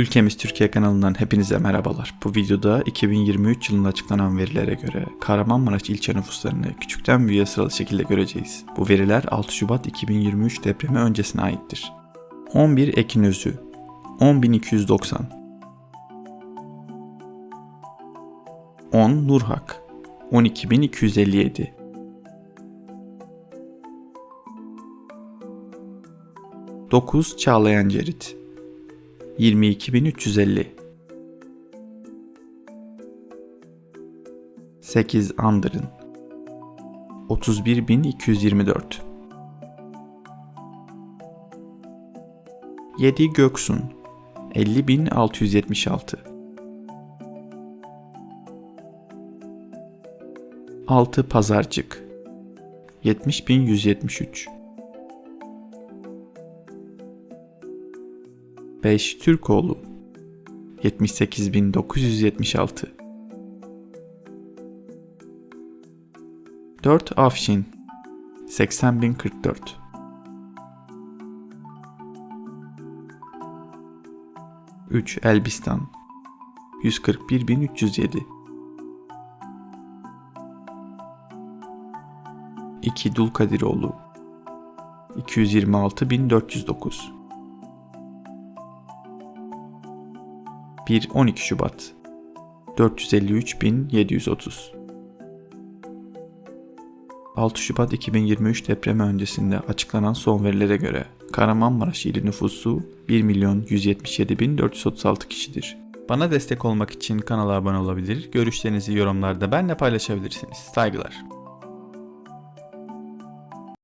Ülkemiz Türkiye kanalından hepinize merhabalar. Bu videoda 2023 yılında açıklanan verilere göre Kahramanmaraş ilçe nüfuslarını küçükten büyüğe sıralı şekilde göreceğiz. Bu veriler 6 Şubat 2023 depremi öncesine aittir. 11 Ekinözü 10290 10 Nurhak 12257 9 Çağlayan Cerit 22350 8 Andırın. 31224 7 Göksun. 50676 6 Pazarcık. 70173 5 Türkoğlu. 78976 4 Afşin. 80044 3 Elbistan. 141307 2 Dulkadiroğlu. 226409 1 12 Şubat 453730 6 Şubat 2023 depremi öncesinde açıklanan son verilere göre Kahramanmaraş ili nüfusu 1 milyon 177 bin 436 kişidir. Bana destek olmak için kanala abone olabilir, görüşlerinizi yorumlarda benimle paylaşabilirsiniz. Saygılar.